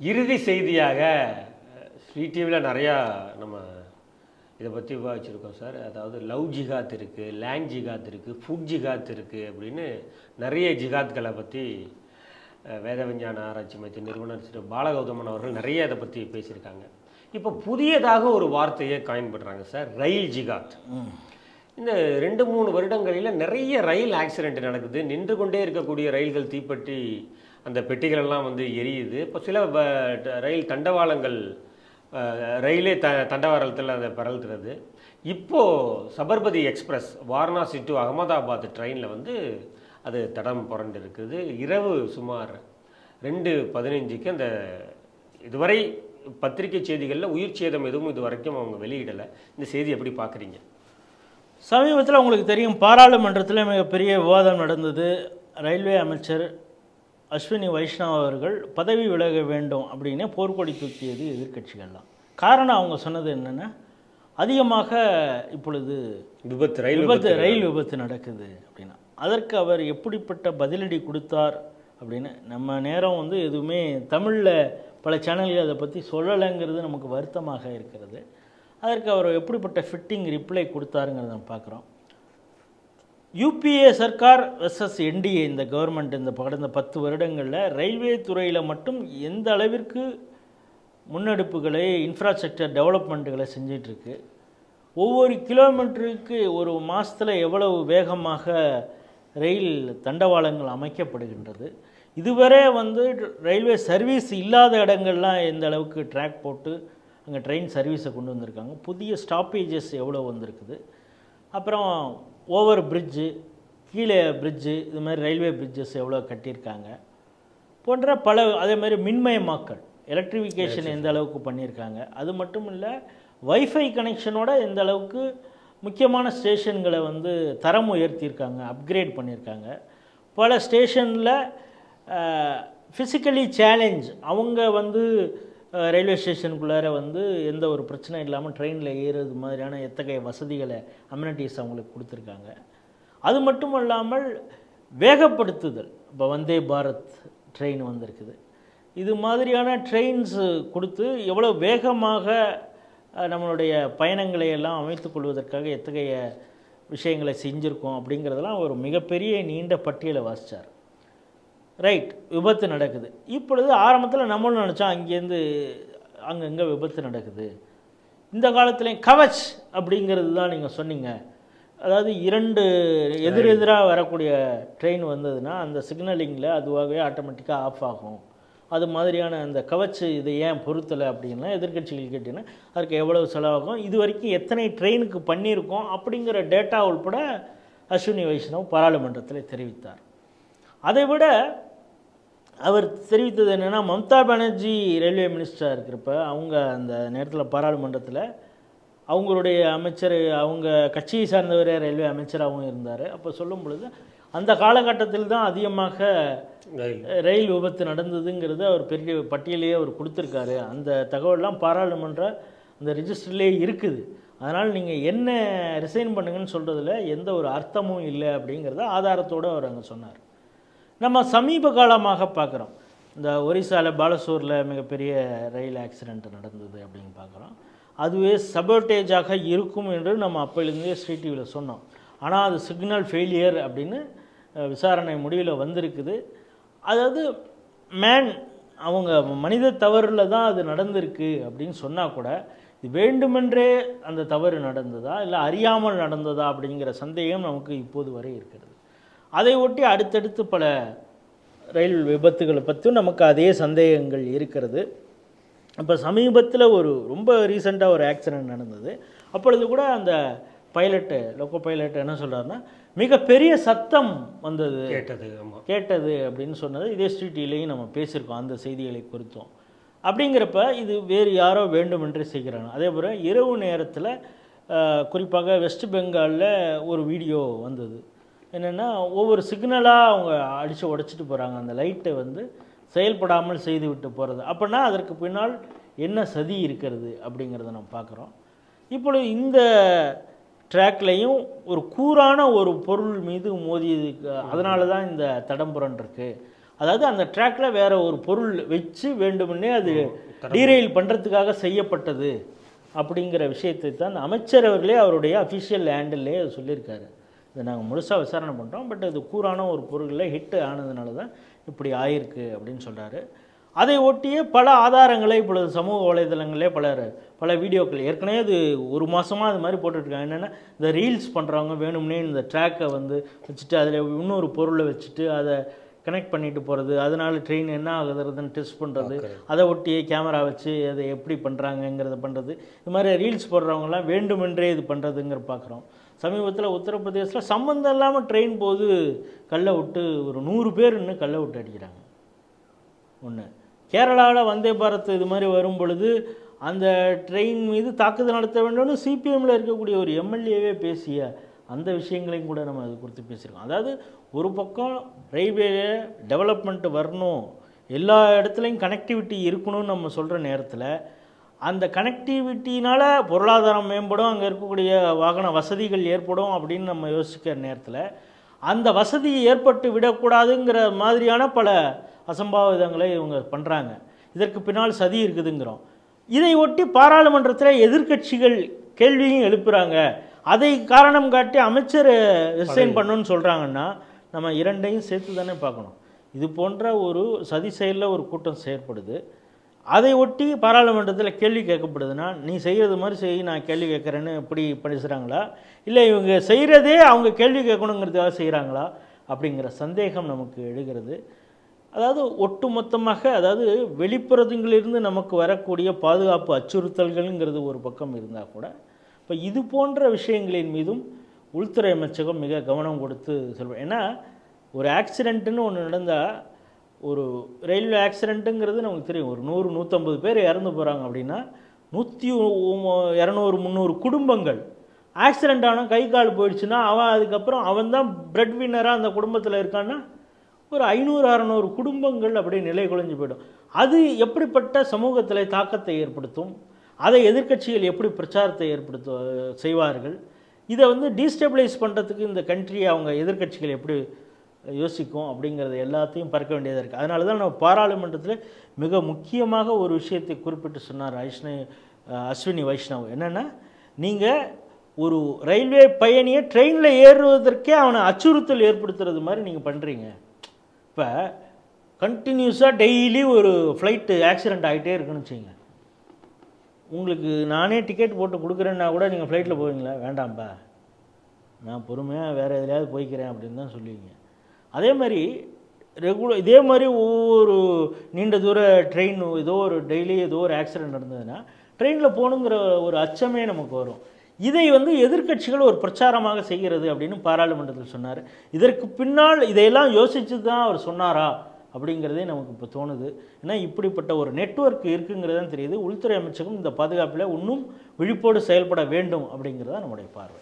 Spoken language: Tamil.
இறுதி செய்தியாக ஸ்ரீ டிவியில் நிறையா நம்ம இதை பற்றி விவாதிச்சிருக்கோம் சார். அதாவது லவ் ஜிகாத் இருக்குது லேண்ட் ஜிகாத் இருக்குது ஃபுட் ஜிகாத் இருக்குது அப்படின்னு நிறைய ஜிகாத்களை பற்றி அஹ், வேத விஞ்ஞான ஆராய்ச்சி மையத்தின் நிறுவனர் திரு பாலகௌதமன் அவர்கள் நிறைய இதை பற்றி பேசியிருக்காங்க. இப்போ புதியதாக ஒரு வார்த்தையை காயின் பண்ணுறாங்க சார் ரயில் ஜிகாத் இந்த ரெண்டு மூணு வருடங்களில் நிறைய ரயில் ஆக்சிடென்ட் நடக்குது. நின்று கொண்டே இருக்கக்கூடிய ரயில்கள் தீப்பற்றி அந்த பெட்டிகளெல்லாம் வந்து எரியுது. இப்போ சில ரயில் தண்டவாளங்கள் ரயிலே த தண்டவாளத்தில் அதை பரல்கிறது. இப்போது சபர்மதி எக்ஸ்பிரஸ் வாரணாசி டு அகமதாபாத் ட்ரெயினில் வந்து அது தடம் புரண்டு இருக்குது இரவு சுமார் ரெண்டு பதினைஞ்சுக்கு அந்த இதுவரை பத்திரிகை செய்திகளில் உயிர் சேதம் எதுவும் இது வரைக்கும் அவங்க வெளியிடலை. இந்த செய்தி எப்படி பார்க்குறீங்க சமீபத்தில் உங்களுக்கு தெரியும் பாராளுமன்றத்தில் மிகப்பெரிய விவாதம் நடந்தது. ரயில்வே அமைச்சர் அஸ்வினி வைஷ்ணவ் அவர்கள் பதவி விலக வேண்டும் அப்படின்னு போர்க்கொடி தூக்கியது எதிர்க்கட்சிகள்லாம். காரணம் அவங்க சொன்னது என்னென்னா? அதிகமாக இப்பொழுது விபத்து ரயில் விபத்து ரயில் விபத்து நடக்குது அப்படின்னா. அதற்கு அவர் எப்படிப்பட்ட பதிலடி கொடுத்தார் அப்படின்னு நம்ம நேரம் வந்து எதுவுமே தமிழில் பல சேனல்கள் அதை பற்றி சொல்லலைங்கிறது நமக்கு வருத்தமாக இருக்கிறது. அதற்கு அவர் எப்படிப்பட்ட ஃபிட்டிங் ரிப்ளை கொடுத்தாருங்கிறத நம்ம பார்க்குறோம். யூபிஏ சர்க்கார் வெர்சஸ் என்டிஏ இந்த கவர்மெண்ட் இந்த கடந்த பத்து வருடங்களில் ரயில்வே துறையில் மட்டும் எந்த அளவிற்கு முன்னெடுப்புகளை இன்ஃப்ராஸ்ட்ரக்சர் டெவலப்மெண்ட்டுகளை செஞ்சிட்ருக்கு. ஒவ்வொரு கிலோமீட்டருக்கு ஒரு மாதத்தில் எவ்வளவு வேகமாக ரயில் தண்டவாளங்கள் அமைக்கப்படுகின்றது. இதுவரை வந்து ரயில்வே சர்வீஸ் இல்லாத இடங்கள்லாம் எந்த அளவுக்கு ட்ராக் போட்டு அங்கே ட்ரெயின் சர்வீஸை கொண்டு வந்திருக்காங்க. புதிய ஸ்டாப்பேஜஸ் எவ்வளோ வந்திருக்குது. அப்புறம் ஓவர் பிரிட்ஜு கீழே பிரிட்ஜு இது மாதிரி ரயில்வே பிரிட்ஜஸ் எவ்வளோ கட்டியிருக்காங்க. போன்ற பல அதே மாதிரி மின்மயமாக்கல் எலக்ட்ரிஃபிகேஷன் எந்த அளவுக்கு பண்ணியிருக்காங்க. அது மட்டும் இல்லை வைஃபை கனெக்ஷனோட எந்த அளவுக்கு முக்கியமான ஸ்டேஷன்களை வந்து தரம் உயர்த்தியிருக்காங்க அப்கிரேட் பண்ணியிருக்காங்க. பல ஸ்டேஷனில் ஃபிசிக்கலி சேலஞ்ச் அவங்க வந்து ரயில்வே ஸ்டேஷனுக்குள்ளார வந்து எந்த ஒரு பிரச்சனை இல்லாமல் ட்ரெயினில் ஏறுறது மாதிரியான எத்தகைய வசதிகளை அம்யூனிட்டிஸ் அவங்களுக்கு கொடுத்துருக்காங்க. அது மட்டும் இல்லாமல் வேகப்படுத்துதல். இப்போ வந்தே பாரத் ட்ரெயின் வந்திருக்குது. இது மாதிரியான ட்ரெயின்ஸு கொடுத்து எவ்வளோ வேகமாக நம்மளுடைய பயணங்களை எல்லாம் அமைத்து கொள்வதற்காக எத்தகைய விஷயங்களை செஞ்சுருக்கோம் அப்படிங்கிறதெல்லாம் ஒரு மிகப்பெரிய நீண்ட பட்டியலை வாசித்தார் ரைட் விபத்து நடக்குது. இப்பொழுது ஆரம்பத்தில் நம்மளும் நினச்சோம் அங்கேருந்து அங்கங்கே விபத்து நடக்குது? இந்த காலத்துலேயும் கவச் அப்படிங்கிறது தான் நீங்கள் சொன்னீங்க. அதாவது இரண்டு எதிரெதிராக வரக்கூடிய ட்ரெயின் வந்ததுன்னா அந்த சிக்னலிங்கில் அதுவாகவே ஆட்டோமேட்டிக்காக ஆஃப் ஆகும். அது மாதிரியான அந்த கவச் இதை ஏன் பொருத்தலை அப்படின்னா எதிர்க்கட்சிகள் கேட்டீங்கன்னா அதுக்கு எவ்வளவு செலவாகும்? இது வரைக்கும் எத்தனை ட்ரெயினுக்கு பண்ணியிருக்கோம்? அப்படிங்கிற டேட்டா உள்பட அஸ்வினி வைஷ்ணவ் பாராளுமன்றத்தில் தெரிவித்தார். அதை விட அவர் தெரிவித்தது என்னென்னா மம்தா பானர்ஜி ரயில்வே மினிஸ்டராக இருக்கிறப்ப அவங்க அந்த நேரத்தில் பாராளுமன்றத்தில் அவங்களுடைய அமைச்சர் அவங்க கட்சியை சார்ந்தவரே ரயில்வே அமைச்சராகவும் இருந்தார். அப்போ சொல்லும் பொழுது அந்த காலகட்டத்தில் தான் அதிகமாக ரயில். விபத்து நடந்ததுங்கிறது அவர் பெரிய பட்டியலையே அவர் கொடுத்துருக்காரு. அந்த தகவல்லாம் பாராளுமன்ற அந்த ரிஜிஸ்டர்லேயே இருக்குது. அதனால் நீங்கள் என்ன ரிசைன் பண்ணுங்கன்னு சொல்கிறதுல எந்த ஒரு அர்த்தமும் இல்லை அப்படிங்கிறத ஆதாரத்தோடு அவர் அங்கே சொன்னார். நம்ம சமீப காலமாக பார்க்குறோம். இந்த ஒரிசாவில் பாலசூரில் மிகப்பெரிய ரயில் ஆக்சிடெண்ட் நடந்தது அப்படின்னு பார்க்குறோம். அதுவே சபோட்டேஜாக இருக்கும் என்று நம்ம அப்போலேருந்தே ஸ்ரீ டிவியில் சொன்னோம். ஆனால் அது சிக்னல் ஃபெயிலியர் அப்படின்னு விசாரணை முடிவில் வந்திருக்குது. அதாவது மேன் அவங்க மனித தவறில் தான் அது நடந்திருக்கு அப்படின்னு சொன்னால் கூட இது வேண்டுமென்றே அந்த தவறு நடந்ததா இல்லை அறியாமல் நடந்ததா அப்படிங்கிற சந்தேகம் நமக்கு இப்போது வரை இருக்கிறது. அதை ஒட்டி அடுத்தடுத்து பல ரயில் விபத்துகளை பற்றியும் நமக்கு அதே சந்தேகங்கள் இருக்கிறது. இப்போ சமீபத்தில் ஒரு ரொம்ப ரீசெண்டாக ஒரு ஆக்சிடென்ட் நடந்தது. அப்பொழுது கூட அந்த பைலட்டு லோக்கோ பைலட் என்ன சொல்கிறாருன்னா மிகப்பெரிய சத்தம் வந்தது. கேட்டது கேட்டது அப்படின்னு சொன்னது. இதே ஸ்ட்ரீட்டிலையும் நம்ம பேசியிருக்கோம் அந்த செய்திகளை குறித்தும். அப்படிங்கிறப்ப இது வேறு யாரோ வேண்டுமென்றே செய்கிறாங்க. அதே போல் இரவு நேரத்தில் குறிப்பாக வெஸ்ட் பெங்காலில் ஒரு வீடியோ வந்தது. என்னென்னா ஒவ்வொரு சிக்னலாக அவங்க அடித்து உடைச்சிட்டு போகிறாங்க அந்த லைட்டை வந்து செயல்படாமல் செய்து விட்டு போகிறது அப்படின்னா அதற்கு பின்னால் என்ன சதி இருக்கிறது அப்படிங்கிறத நம்ம பார்க்குறோம். இப்பொழுது இந்த ட்ராக்லையும் ஒரு கூரான ஒரு பொருள் மீது மோதியதுக்கு அதனால தான் இந்த தடம்புரன் இருக்கு அதாவது அந்த ட்ராக்ல வேற ஒரு பொருள் வச்சு வேண்டுமென்னே அது டீரெயில் பண்ணுறதுக்காக செய்யப்பட்டது அப்படிங்கிற விஷயத்தை தான் அமைச்சர் அவர்களே அவருடைய அஃபிஷியல் ஹேண்டில்லே சொல்லியிருக்காரு. இதை நாங்கள் முழுசாக விசாரணை பண்ணுறோம் பட் இது கூறான ஒரு பொருளில் ஹிட்டு ஆனதுனால தான் இப்படி ஆயிருக்கு அப்படின்னு சொல்கிறாரு அதை ஒட்டிய பல ஆதாரங்களை இப்பொழுது சமூக வலைதளங்களே பலர் பல வீடியோக்கள் ஏற்கனவே அது ஒரு மாதமாக அது மாதிரி போட்டுட்ருக்காங்க. என்னென்னா இந்த ரீல்ஸ் பண்ணுறவங்க வேணும்னே இந்த ட்ராக்கை வந்து வச்சுட்டு அதில் இன்னொரு பொருளை வச்சுட்டு அதை கனெக்ட் பண்ணிட்டு போகிறது அதனால ட்ரெயின் என்ன ஆகுதுன்னு டெஸ்ட் பண்ணுறது அதை ஒட்டியே கேமரா வச்சு அதை எப்படி பண்ணுறாங்கங்கிறத பண்ணுறது இது மாதிரி ரீல்ஸ் போடுறவங்கலாம் வேண்டுமென்றே இது பண்ணுறதுங்கிற பார்க்குறோம் சமீபத்தில் உத்தரப்பிரதேசத்தில் சம்மந்தம் இல்லாமல் ட்ரெயின் போது கல்லை விட்டு ஒரு நூறு பேர் இன்னும் கல்லை விட்டு அடிக்கிறாங்க. ஒன்று கேரளாவில் வந்தே பாரத் இது மாதிரி வரும் பொழுது அந்த ட்ரெயின் மீது தாக்குதல் நடத்த வேண்டும்னு சிபிஎம்மில் இருக்கக்கூடிய ஒரு எம்எல்ஏவே பேசிய அந்த விஷயங்களையும் கூட நம்ம அது குறித்து பேசியிருக்கோம். அதாவது ஒரு பக்கம் ரயில்வே டெவலப்மெண்ட் வரணும் எல்லா இடத்துலையும் கனெக்டிவிட்டி இருக்கணும்னு நம்ம சொல்கிற நேரத்தில் அந்த கனெக்டிவிட்டினால் பொருளாதாரம் மேம்படும் அங்கே இருக்கக்கூடிய வாகன வசதிகள் ஏற்படும் அப்படின்னு நம்ம யோசிக்கிற நேரத்தில் அந்த வசதி ஏற்பட்டு விடக்கூடாதுங்கிற மாதிரியான பல அசம்பாவிதங்களை இவங்க பண்ணுறாங்க இதற்கு பின்னால் சதி இருக்குதுங்கிறோம். இதை ஒட்டி பாராளுமன்றத்தில் எதிர்க்கட்சிகள் கேள்வியும் எழுப்புறாங்க. அதை காரணம் காட்டி அமைச்சர் ரிசைன் பண்ணணும்னு சொல்கிறாங்கன்னா நம்ம இரண்டையும் சேர்த்து தானே பார்க்கணும். இது போன்ற ஒரு சதி செயலில் ஒரு கூட்டம் செயற்படுது. அதை ஒட்டி பாராளுமன்றத்தில் கேள்வி கேட்கப்படுதுன்னா நீ செய்கிறது மாதிரி செய் நான் கேள்வி கேட்குறேன்னு இப்படி பேசுகிறாங்களா இல்லை இவங்க செய்கிறதே அவங்க கேள்வி கேட்கணுங்கிறதுக்காக செய்கிறாங்களா அப்படிங்கிற சந்தேகம் நமக்கு எழுகிறது. அதாவது ஒட்டுமொத்தமாக அதாவது வெளிப்புறத்துங்களிலிருந்து நமக்கு வரக்கூடிய பாதுகாப்பு அச்சுறுத்தல்கள்ங்கிறது ஒரு பக்கம் இருந்தால் கூட இப்போ இது போன்ற விஷயங்களின் மீதும் உள்துறை அமைச்சகம் மிக கவனம் கொடுத்து சொல்வோம் ஏன்னா ஒரு ஆக்சிடெண்ட்டுன்னு ஒன்று நடந்தால் ஒரு ரயில்வே ஆக்சிடெண்ட்டுங்கிறது நமக்கு தெரியும். ஒரு நூறு நூற்றம்பது பேர் இறந்து போகிறாங்க அப்படின்னா நூற்றி இரநூறு முந்நூறு குடும்பங்கள். ஆக்சிடெண்ட் ஆனால் கை கால் போயிடுச்சுன்னா அவன் அதுக்கப்புறம் அவன் தான் பிரெட் வின்னராக அந்த குடும்பத்தில் இருக்கான்னா ஒரு ஐநூறு அறநூறு குடும்பங்கள் அப்படியே நிலை குலைஞ்சு போயிடும். அது எப்படிப்பட்ட சமூகத்தில் தாக்கத்தை ஏற்படுத்தும்? அதை எதிர்க்கட்சிகள் எப்படி பிரச்சாரத்தை ஏற்படுத்த செய்வார்கள்? இதை வந்து டீஸ்டெபிளைஸ் பண்ணுறதுக்கு இந்த கண்ட்ரியை அவங்க எதிர்க்கட்சிகள் எப்படி யோசிக்கும் அப்படிங்கிறத எல்லாத்தையும் பறக்க வேண்டியதாக இருக்குது அதனால தான் நம்ம பாராளுமன்றத்தில் மிக முக்கியமாக ஒரு விஷயத்தை குறிப்பிட்டு சொன்னார் ஐஷ்ண அஸ்வினி வைஷ்ணவ். என்னென்னா நீங்கள் ஒரு ரயில்வே பயணியை ட்ரெயினில் ஏறுவதற்கே அவனை அச்சுறுத்தல் ஏற்படுத்துறது மாதிரி நீங்கள் பண்ணுறீங்க இப்போ கண்டினியூஸாக டெய்லி ஒரு ஃப்ளைட்டு ஆக்சிடெண்ட் ஆகிட்டே இருக்குன்னு வச்சுங்க உங்களுக்கு நானே டிக்கெட் போட்டு கொடுக்குறேன்னா கூட நீங்கள் ஃப்ளைட்டில் போவீங்களா? வேண்டாம்ப்பா நான் பொறுமையாக வேறு எதுலையாவது போய்க்கிறேன் அப்படின்னு தான் சொல்லுவீங்க. அதே மாதிரி ரெகுலர் இதே மாதிரி ஒவ்வொரு நீண்ட தூர ட்ரெயின் ஏதோ ஒரு டெய்லி ஏதோ ஒரு ஆக்சிடென்ட் நடந்ததுன்னா ட்ரெயினில் போகணுங்கிற ஒரு அச்சமே நமக்கு வரும். இதை வந்து எதிர்க்கட்சிகள் ஒரு பிரச்சாரமாக செய்கிறது அப்படின்னு பாராளுமன்றத்தில் சொன்னார். இதற்கு பின்னால் இதையெல்லாம் யோசித்து தான் அவர் சொன்னாரா? அப்படிங்கிறதே நமக்கு இப்போ தோணுது. ஏன்னா இப்படிப்பட்ட ஒரு நெட்வொர்க் இருக்குங்கிறது தான் தெரியுது. உள்துறை அமைச்சகம் இந்த பாதுகாப்பில் இன்னும் விழிப்போடு செயல்பட வேண்டும் அப்படிங்கிறதா நம்முடைய பார்வை.